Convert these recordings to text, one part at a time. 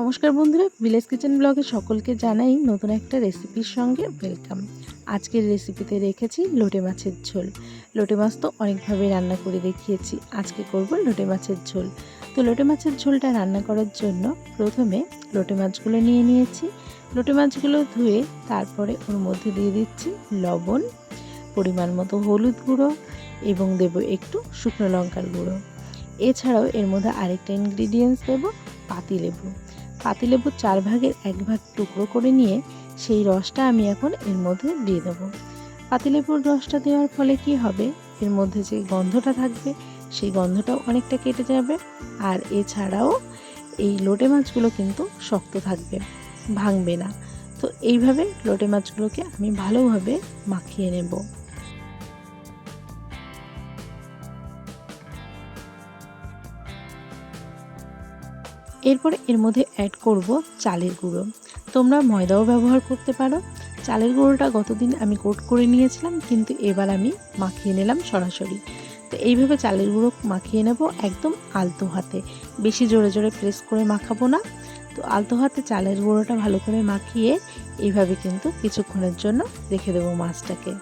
নমস্কার বন্ধুরা, village kitchen ব্লগে সকলকে জানাই নতুন একটা রেসিপির সঙ্গে ওয়েলকাম। আজকের রেসিপিতে রেখেছি লোটে মাছের ঝোল। লোটে মাছ তো অনেকভাবে রান্না করে দেখিয়েছি, আজকে করব লোটে মাছের ঝোল। তো লোটে মাছের ঝোলটা রান্না করার জন্য প্রথমে লোটে মাছগুলো নিয়ে নিয়েছি। লোটে মাছগুলো ধুয়ে তারপরে ওর মধ্যে দিয়ে দিচ্ছি লবণ, পরিমাণ মতো হলুদ গুঁড়ো এবং দেব একটু শুকনো লঙ্কার গুঁড়ো। এছাড়াও এর মধ্যে আরেকটা ইনগ্রিডিয়েন্টস দেবো, পাতিলেবু। পাতিলেবুর চার ভাগের এক ভাগ টুকরো করে নিয়ে সেই রসটা আমি এখন এর মধ্যে দিয়ে দেবো। পাতিলেবুর রসটা দেওয়ার ফলে কি হবে? এর মধ্যে যে গন্ধটা থাকবে, সেই গন্ধটাও অনেকটা কেটে যাবে আর এছাড়াও এই লোটে মাছগুলো কিন্তু শক্ত থাকবে, ভাঙবে না। তো এইভাবে লোটে মাছগুলোকে আমি ভালোভাবে মাখিয়ে নেব। এরপর এর মধ্যে অ্যাড করব চালের গুঁড়ো। তোমরা ময়দাও ব্যবহার করতে পারো। চালের গুঁড়োটা গতদিন আমি কোট করে নিয়েছিলাম, কিন্তু এবার আমি মাখিয়ে নিলাম সরাসরি। তো এইভাবে চালের গুঁড়ো মাখিয়ে নেব একদম আলতো হাতে। বেশি জোরে জোরে প্রেস করে মাখাবো না। তো আলতো হাতে চালের গুঁড়োটা ভালো করে মাখিয়ে এইভাবে কিন্তু কিছুক্ষণের জন্য রেখে দেবো মাছটাকে।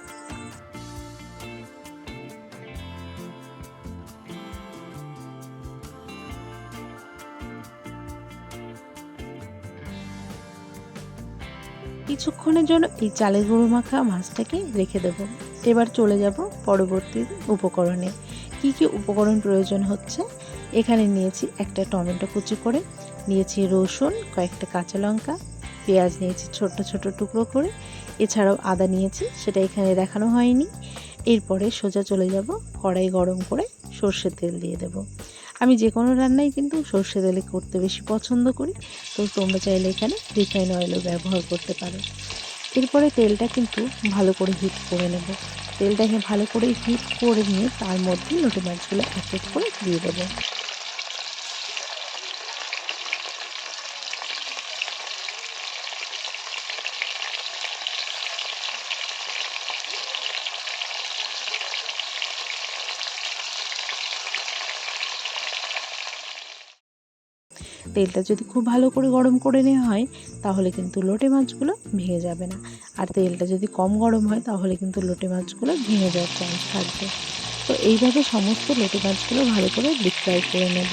কিছুক্ষণের জন্য এই চালের গুঁড়ো মাখা মাছটাকে রেখে দেব। এবার চলে যাব পরবর্তী উপকরণে। কি কি উপকরণ প্রয়োজন হচ্ছে? এখানে নিয়েছি একটা টমেটো কুচি করে, নিয়েছি রসুন, কয়েকটা কাঁচা লঙ্কা, পেঁয়াজ নিয়েছি ছোট ছোট টুকরো করে, এছাড়াও আদা নিয়েছি, সেটা এখানে দেখানো হয়নি। এরপরে সোজা চলে যাব কড়াই গরম করে সর্ষের তেল দিয়ে দেব। আমি যে কোনো রান্নাই কিন্তু সর্ষে তেলে করতে বেশি পছন্দ করি। তো তোমরা চাইলে এখানে রিফাইন অয়েলও ব্যবহার করতে পারো। এরপরে তেলটা কিন্তু ভালো করে হিট করে নেব। তেলটাকে ভালো করে হিট করে নিয়ে তার মধ্যে লোটে মাছগুলো এক এক করে দিয়ে দেবো। তেলটা যদি খুব ভালো করে গরম করে নেওয়া হয়, তাহলে কিন্তু লোটে মাছগুলো ভেঙে যাবে না। আর তেলটা যদি কম গরম হয়, তাহলে কিন্তু লোটে মাছগুলো ভেঙে যাওয়ার চান্স থাকবে। তো এইভাবে সমস্ত লোটে মাছগুলো ভালো করে ডিপ ফ্রাই করে নেব।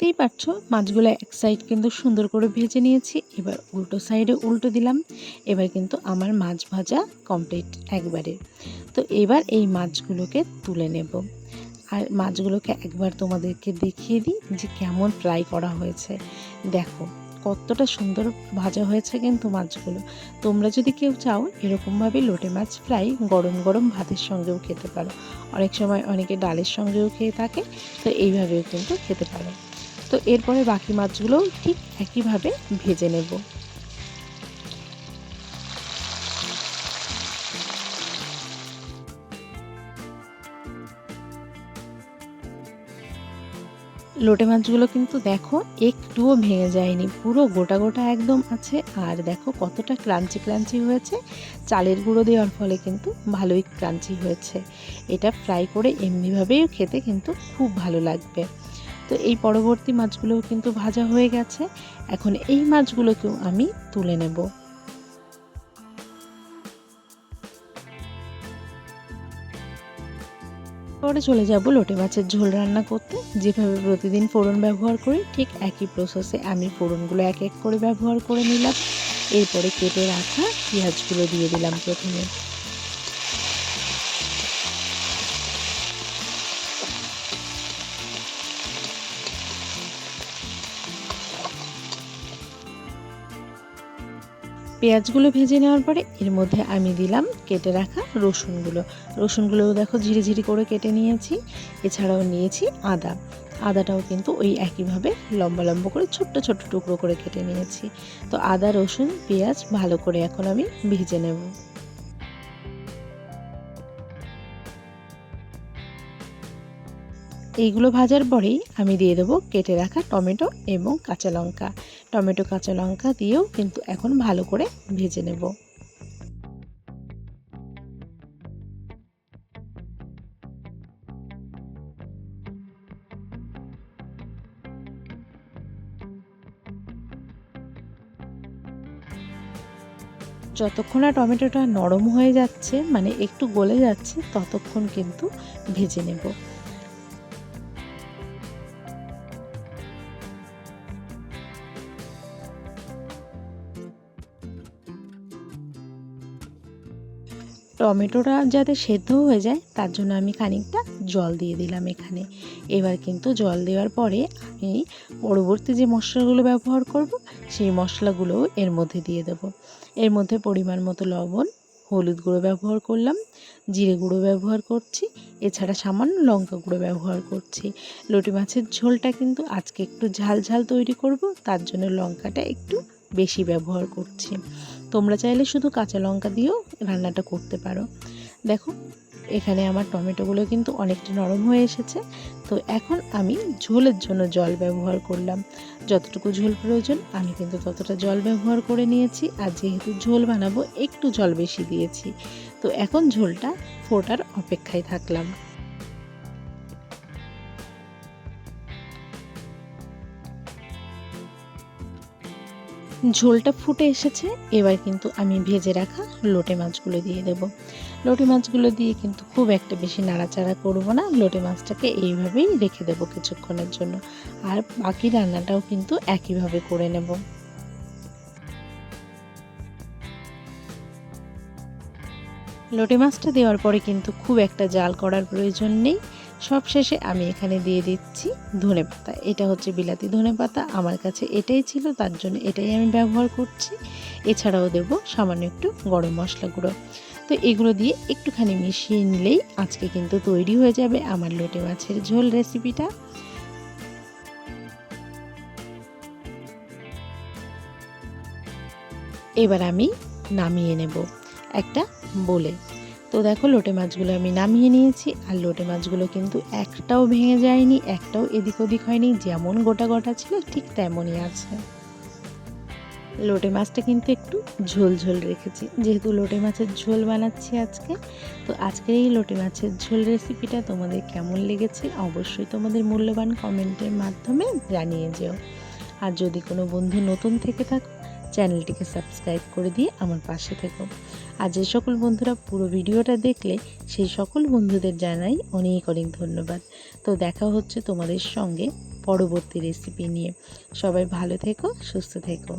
দেখতেই পাচ্ছ, মাছগুলো এক সাইড কিন্তু সুন্দর করে ভেজে নিয়েছি। এবার উল্টো সাইডে উল্টো দিলাম। এবার কিন্তু আমার মাছ ভাজা কমপ্লিট একবারে। তো এবার এই মাছগুলোকে তুলে নেব। আর মাছগুলোকে একবার তোমাদেরকে দেখিয়ে দিই যে কেমন ফ্রাই করা হয়েছে। দেখো, কতটা সুন্দর ভাজা হয়েছে কিন্তু মাছগুলো। তোমরা যদি কেউ চাও, এরকমভাবে লোটে মাছ ফ্রাই গরম গরম ভাতের সঙ্গেও খেতে পারো। অনেক সময় অনেকে ডালের সঙ্গেও খেয়ে থাকে, তো এইভাবেও কিন্তু খেতে পারো। তো এরপরে বাকি মাছগুলো ঠিক একইভাবে ভেজে নেব। লোটে মাছগুলো কিন্তু দেখো একটুও ভেঙে যায়নি, পুরো গোটা গোটা একদম আছে। আর দেখো কতটা ক্রাঞ্চি ক্রাঞ্চি হয়েছে, চালের গুঁড়ো দেওয়ার ফলে কিন্তু ভালোই ক্রাঞ্চি হয়েছে। এটা ফ্রাই করে এমনিভাবেই খেতে কিন্তু খুব ভালো লাগবে। তো এই পরবর্তী মাছগুলোও কিন্তু ভাজা হয়ে গেছে। এখন এই মাছগুলোকেও আমি তুলে নেব। পরে চলে যাব লোটে মাছের ঝোল রান্না করতে। যেভাবে প্রতিদিন ফোড়ন ব্যবহার করি, ঠিক একই প্রসেসে আমি ফোড়নগুলো এক এক করে ব্যবহার করে নিলাম। এরপরে কেটে রাখা পেঁয়াজগুলো দিয়ে দিলাম প্রথমে। পেঁয়াজগুলো ভেজে নেওয়ার পরে এর মধ্যে আমি দিলাম কেটে রাখা রসুনগুলো। রসুনগুলো দেখো ঝিরিঝিরি করে কেটে নিয়েছি। এছাড়াও নিয়েছি আদা। আদাটাও কিন্তু ওই একইভাবে লম্বা লম্বা করে ছোট্ট ছোট্ট টুকরো করে কেটে নিয়েছি। তো আদা, রসুন, পেঁয়াজ ভালো করে এখন আমি ভেজে নেব। এইগুলো ভাজার পরেই আমি দিয়ে দেবো কেটে রাখা টমেটো এবং কাঁচা লঙ্কা। টমেটো, কাঁচা লঙ্কা দিয়েও কিন্তু এখন ভালো করে ভেজে নেব। যতক্ষণ না টমেটোটা নরম হয়ে যাচ্ছে মানে একটু গলে যাচ্ছে, ততক্ষণ কিন্তু ভেজে নেব। টমেটোটা যাতে সেদ্ধ হয়ে যায়, তার জন্য আমি খানিকটা জল দিয়ে দিলাম এখানে। এবার কিন্তু জল দেওয়ার পরে আমি পরবর্তী যে মশলাগুলো ব্যবহার করব, সেই মশলাগুলোও এর মধ্যে দিয়ে দেব। এর মধ্যে পরিমাণ মতো লবণ, হলুদ গুঁড়ো ব্যবহার করলাম, জিরে গুঁড়ো ব্যবহার করছি, এছাড়া সামান্য লঙ্কা গুঁড়ো ব্যবহার করছি। লটি মাছের ঝোলটা কিন্তু আজকে একটু ঝাল ঝাল তৈরি করব, তার জন্য লঙ্কাটা একটু বেশি ব্যবহার করছি। তোমরা চাইলে শুধু কাঁচা লঙ্কা দিয়েও রান্নাটা করতে পারো। দেখো, এখানে আমার টমেটোগুলো কিন্তু অনেকটা নরম হয়ে এসেছে। তো এখন আমি ঝোলের জন্য জল ব্যবহার করলাম। যতটুকু ঝোল প্রয়োজন, আমি কিন্তু ততটা জল ব্যবহার করে নিয়েছি। আর যেহেতু ঝোল বানাবো, একটু জল বেশি দিয়েছি। তো এখন ঝোলটা ফোটার অপেক্ষায় থাকলাম। ঝোলটা ফুটে এসেছে, এবার কিন্তু আমি ভেজে রাখা লোটে মাছগুলো দিয়ে দেব। লোটে মাছগুলো দিয়ে কিন্তু খুব একটা বেশি নাড়াচাড়া করব না, লোটে মাছটাকে এইভাবেই রেখে দেব কিছুক্ষণের জন্য। আর বাকি রান্নাটাও কিন্তু একইভাবে করে নেব। লোটে মাছটা দেওয়ার পরে কিন্তু খুব একটা জাল করার প্রয়োজন নেই। সব শেষে আমি এখানে দিয়ে দিচ্ছি ধনে পাতা। এটা হচ্ছে বিলাতি ধনে পাতা। আমার কাছে এটাই ছিল, তার জন্য এটাই আমি ব্যবহার করছি। এছাড়াও দেব সামান্য একটু গরম মশলা গুঁড়ো। তো এগুলো দিয়ে একটুখানি মিশিয়ে নিলেই আজকে কিন্তু তৈরি হয়ে যাবে আমার লোটে মাছের ঝোল রেসিপিটা। এবার আমি নামিয়ে নেব একটা বলে। তো দেখো লোটে মাছগুলো আমি নামিয়ে নিয়েছি, আর লোটে মাছগুলো কিন্তু একটাও ভেঙে যায়নি, একটাও এদিক ওদিক হয়নি, যেমন গোটা গোটা ছিল ঠিক তেমনই আছে। লোটে মাছটা কিন্তু একটু ঝোল ঝোল রেখেছি, যেহেতু লোটে মাছের ঝোল বানাচ্ছি আজকে, তো আজকের এই লোটে মাছের ঝোল রেসিপিটা তোমাদের কেমন লেগেছে অবশ্যই তোমাদের মূল্যবান কমেন্টের মাধ্যমে জানিয়ে যেও। আর যদি কোনো বন্ধু নতুন থেকে থাকো, চ্যানেলটিকে সাবস্ক্রাইব করে দিয়ে আমার পাশে থেকো। আর যে সকল বন্ধুরা পুরো ভিডিওটা দেখলে, সেই সকল বন্ধুদের জানাই অনেক অনেক ধন্যবাদ। তো দেখা হচ্ছে তোমাদের সঙ্গে পরবর্তী রেসিপি নিয়ে। সবাই ভালো থেকো, সুস্থ থেকো।